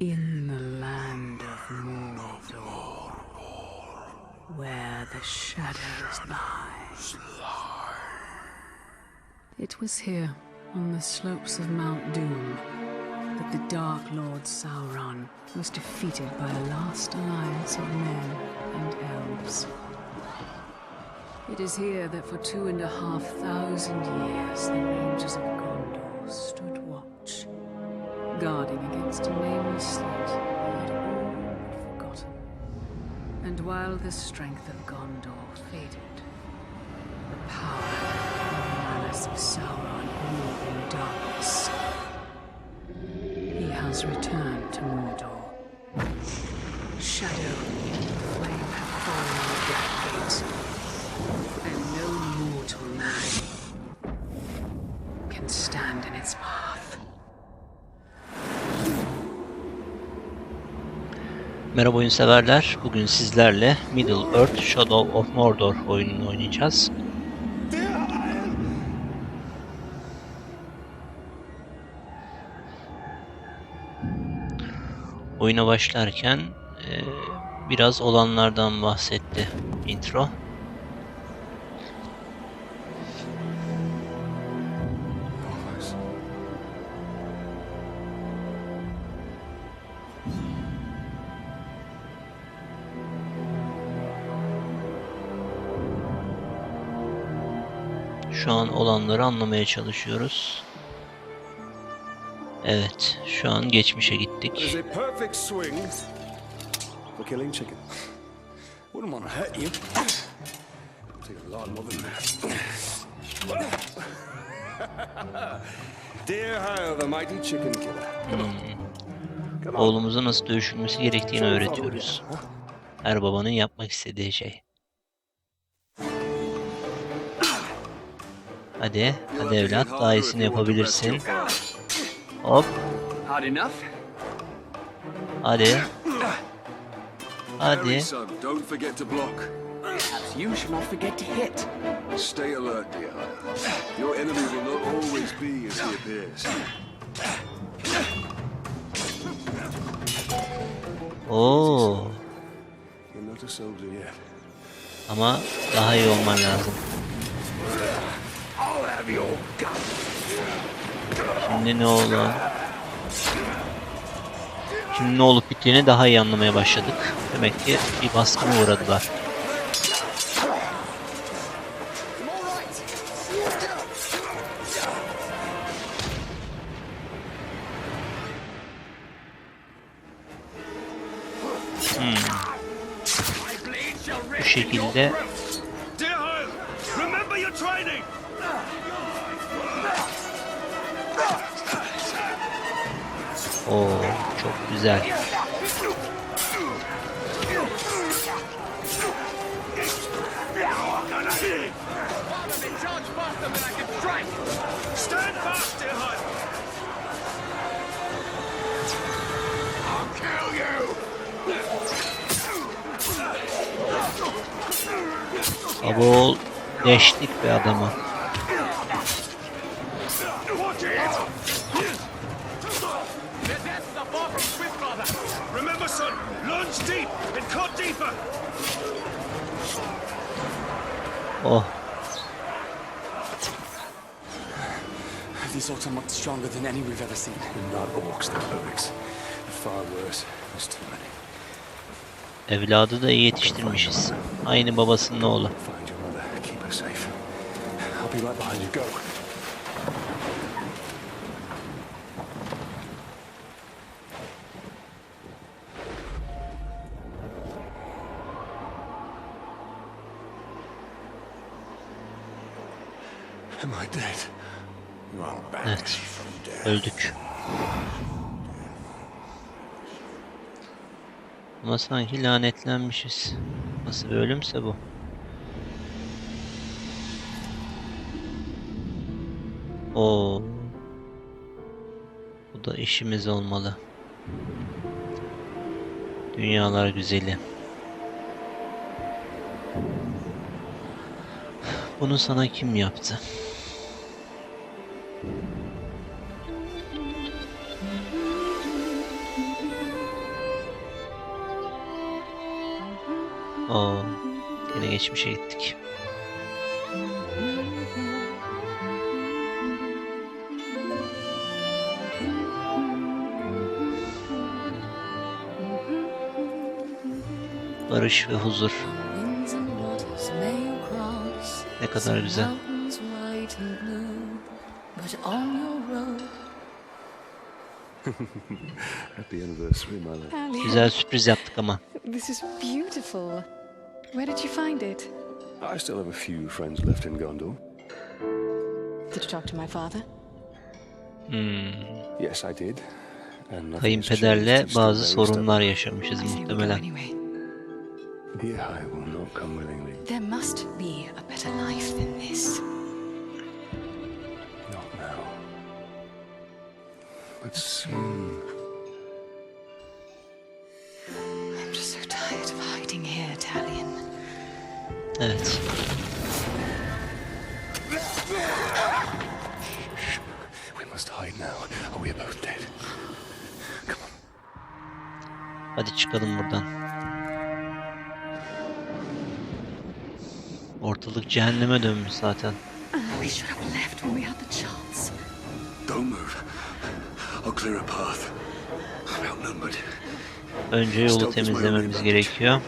In the land of Mordor, where the shadows lie. It was here, on the slopes of Mount Doom, that the Dark Lord Sauron was defeated by a last alliance of men and elves. It is here that for two and a half thousand years the Rangers of against a nameless all but forgotten. And while the strength of Gondor faded, the power and malice of Sauron grew in darkness. He has returned to Mordor. Shadow and flame have fallen on the Black Gate, Merhaba oyun severler. Bugün sizlerle Middle Earth Shadow of Mordor oyununu oynayacağız. Oyuna başlarken eee, biraz olanlardan bahsetti intro. Şu an olanları anlamaya çalışıyoruz. Evet, şu an geçmişe gittik. on. Oğlumuza nasıl dövüşülmesi gerektiğini öğretiyoruz. Her babanın yapmak istediği şey. Hadi, hadi evlat, daha iyisini yapabilirsin. Hop, hadi. Hadi. Harry, son, don't forget to block. Perhaps you should not forget to hit. Stay alert, dear. Your enemy will not always be as he appears. Oo, ama daha iyi olman lazım. Şimdi ne oldu? Şimdi ne olup bittiğini daha iyi anlamaya başladık. Demek ki bir baskına uğradılar. Bu şekilde güzel. Abol deştik be adamı. Orcs are much stronger than any we've ever seen. Not orcs, the Urks. Far worse. There's too many. evladı da iyi yetiştirmişiz. Aynı babasının oğlu. Find your mother. Keep her safe. I'll be right behind you. Go. Öldük. Ama sanki lanetlenmişiz. Nasıl bir ölümse bu. Oo. Bu da işimiz olmalı. Dünyalar güzeli. Bunu sana kim yaptı? Oo, yine geçmişe gittik. Barış ve huzur. Ne kadar güzel. Güzel sürpriz yaptık ama. this is beautiful. Where did you find it? I still have a few friends left in Gondor. Did you talk to my father? Hmm, Yes, I did. And nothing has kayınpederle changed. He's still bazı very sorunlar stubborn. yaşamışız I say we go muhtemelen. anyway. Yeah, I will not come willingly. There must be a better life than this. Not now. But soon. Hadi çıkalım buradan. Ortalık cehenneme dönmüş zaten. We should have left when we had the chance. Don't move. I'll clear a path. I'm outnumbered. Önce yolu temizlememiz gerekiyor.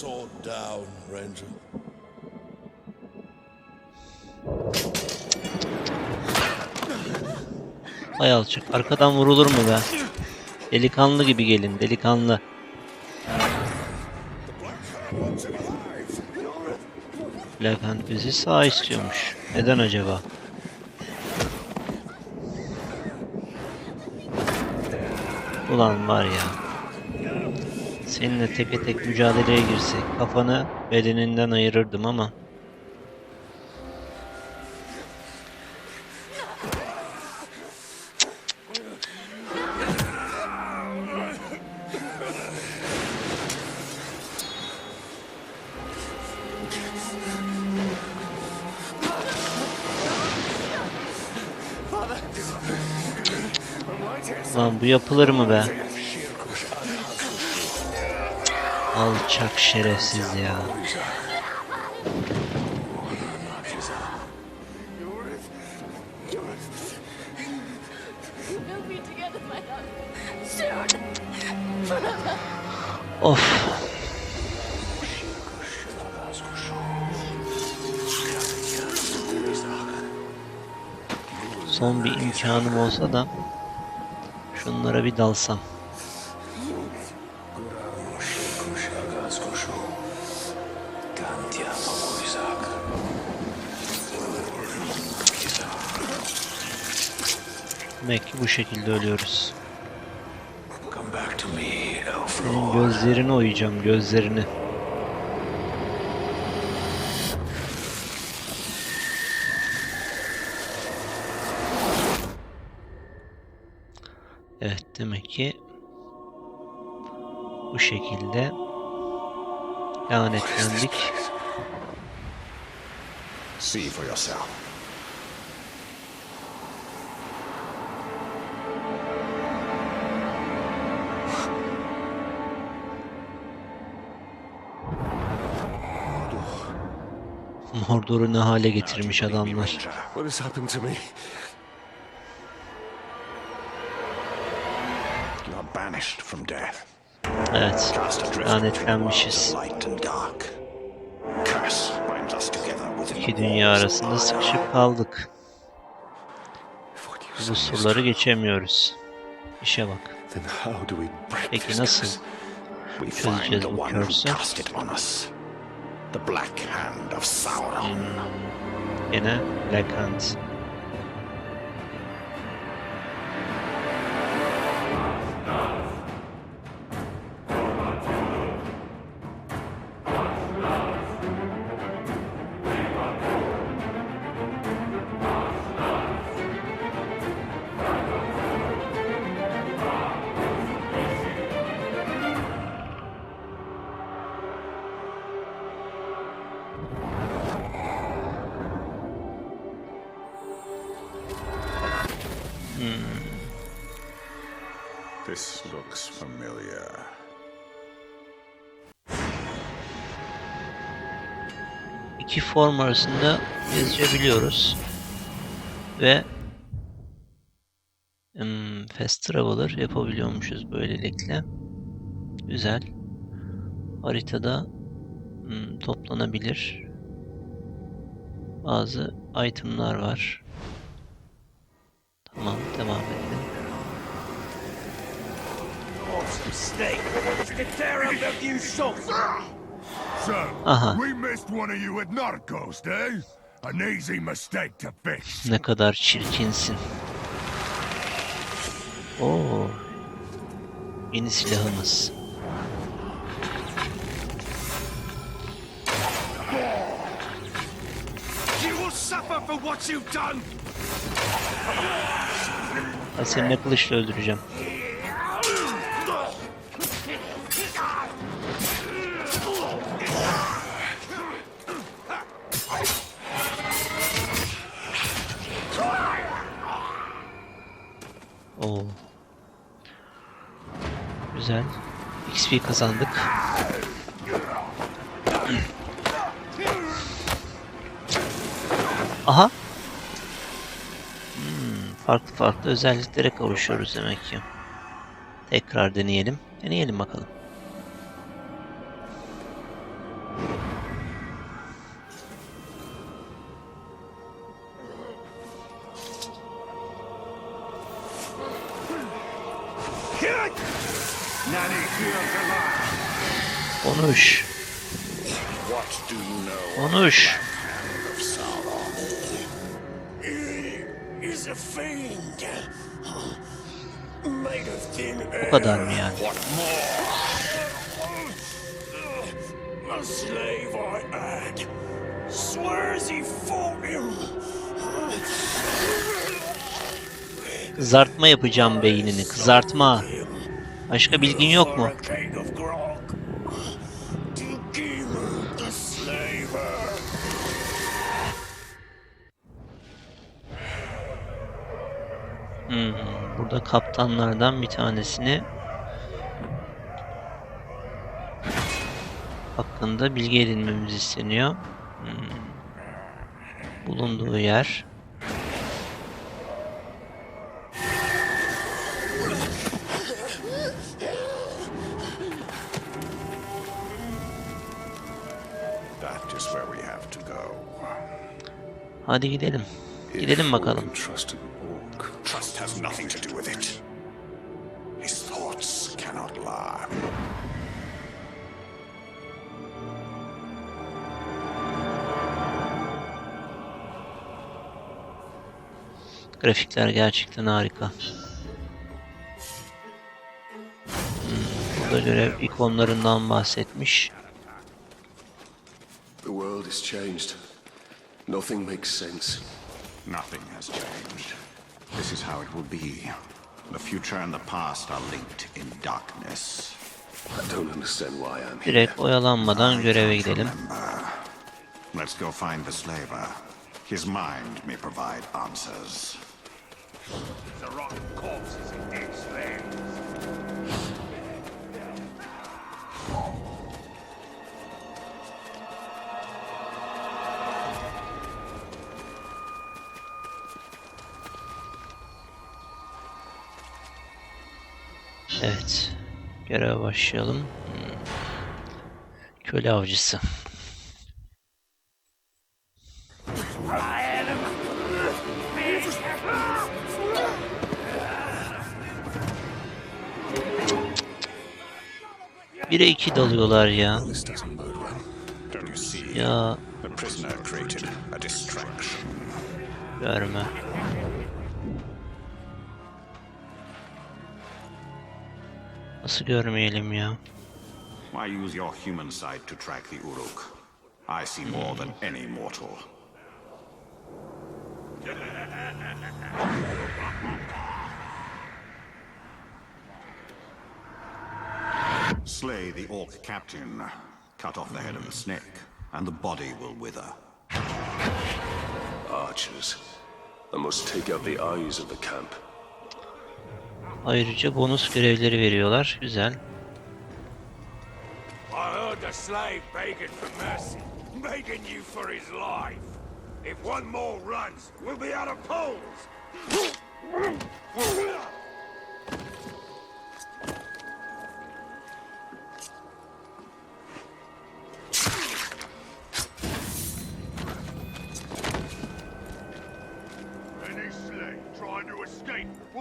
Sword down, Ranger. Hay alçak. Arkadan vurulur mu be? Delikanlı gibi gelin. Delikanlı. Black bizi sağ istiyormuş. Neden acaba? Ulan var ya. Seninle teke tek mücadeleye girsek kafanı bedeninden ayırırdım ama Lan bu yapılır mı be? Alçak şerefsiz ya. Of. Son bir imkanım olsa da şunlara bir dalsam. Demek ki bu şekilde ölüyoruz. Senin gözlerini oyacağım, gözlerini. Evet, demek ki bu şekilde lanetlendik. See for yourself. Mordor'u ne hale getirmiş adamlar. What has happened to me? Together within İki dünya arasında sıkışıp kaldık. Bu surları geçemiyoruz. İşe bak. Peki nasıl çözeceğiz bu on us. The Black Hand This looks familiar. İki form arasında yazabiliyoruz. Ve hmm, Fast Traveler yapabiliyormuşuz böylelikle. Güzel. Haritada hmm, toplanabilir. Bazı itemlar var. So, Aha. we missed one of you at Narcos, eh? An easy mistake to fix. Ne kadar çirkinsin. Oo. Yeni silahımız. You will suffer for what you've done! Ben seni ne kılıçla öldüreceğim. Güzel. XP kazandık. Aha. Hmm, farklı farklı özelliklere kavuşuyoruz demek ki. Tekrar deneyelim. Deneyelim bakalım. Lie. Konuş. Konuş. Bu kadar mı yani? Kızartma yapacağım beynini. Kızartma. Başka bilgin yok mu? Hmm, burada kaptanlardan bir tanesini hakkında bilgi edinmemiz isteniyor. Hmm. Bulunduğu yer. Hadi gidelim. Gidelim bakalım. Trust has nothing to do with it. His thoughts cannot lie. Grafikler gerçekten harika. Hmm, burada görev ikonlarından bahsetmiş. The world is changed. Nothing makes sense. Nothing has changed. This is how it will be. The future and the past are linked in darkness. I don't understand why I'm here. Direkt oyalanmadan göreve gidelim. Let's go find the slaver. His mind may provide answers. The rotten corpses Evet. Göreve başlayalım. Hmm. Köle avcısı. Bire iki dalıyorlar ya. Ya The Nasıl görmeyelim ya? Why use your human sight to track the Uruk? I see more than any mortal. Slay the orc captain, cut off the head of the snake, and the body will wither. Archers. I must take out the eyes of the camp. Ayrıca bonus görevleri veriyorlar. Güzel.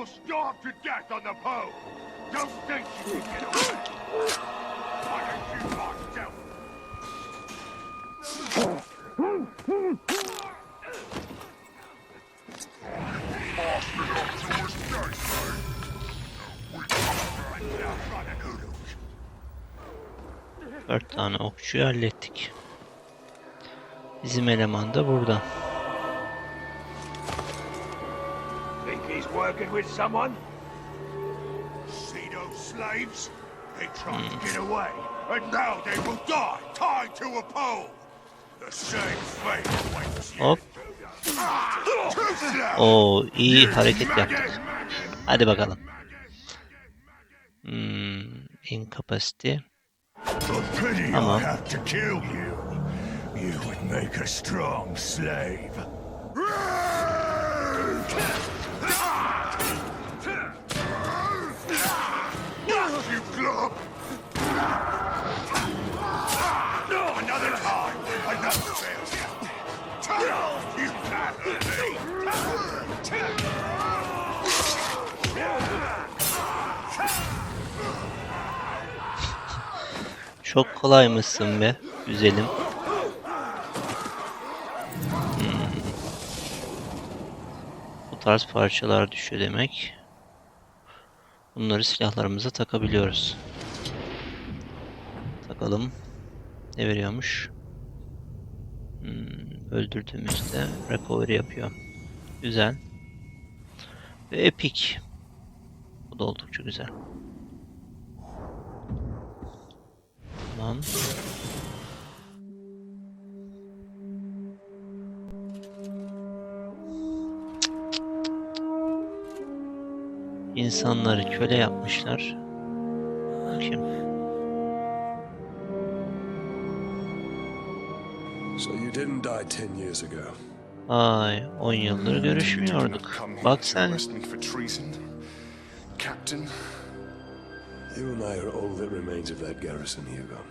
Starve to death on the pole. Don't think you can get away. I can shoot myself. Dört tane okçuyu hallettik. Bizim eleman da burada. He's working with someone? See those slaves? They tried to get away, and now they will die, tied to a pole. The same fate awaits you. Hop. Oo iyi hareket yaptık. Hadi bakalım. Hmm, incapacity. For Tamam. I have to kill you. You would make a strong slave. You glub! Another time, another failure. You. Çok kolaymışsın be. Güzelim. Hmm. Bu tarz parçalar düşüyor demek. Bunları silahlarımıza takabiliyoruz. Takalım. Ne veriyormuş? Hmm, öldürdüğümüzde recovery yapıyor. Güzel. Ve epic. Bu da oldukça güzel. Tamam. İnsanları köle yapmışlar. Bakayım. So you didn't die ten years ago. Ay 10 yıldır görüşmüyorduk. Bak sen. Captain? You and I are all that remains of that garrison, Hugo.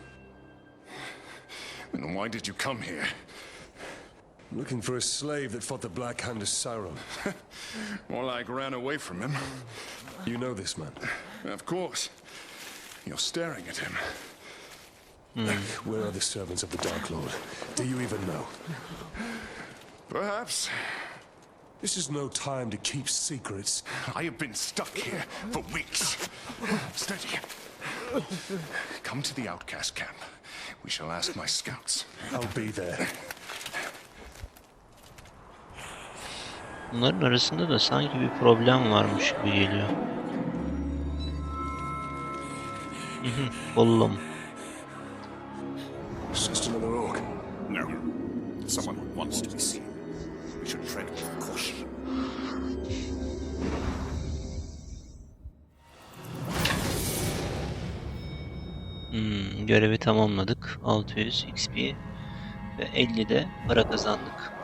Then why did you come here? I'm looking for a slave that fought the Black Hand of Sauron. More like ran away from him. You know this man. Of course. You're staring at him. Hmm. Where are the servants of the Dark Lord? Do you even know? Perhaps. This is no time to keep secrets. I have been stuck here for weeks. Steady. Come to the outcast camp. We shall ask my scouts. I'll be there. Bunların arasında da sanki bir problem varmış gibi geliyor. Gollum. It's just another orc. No. Someone wants to be seen. We should tread with caution. Hmm, görevi tamamladık. 600 XP ve 50 de para kazandık.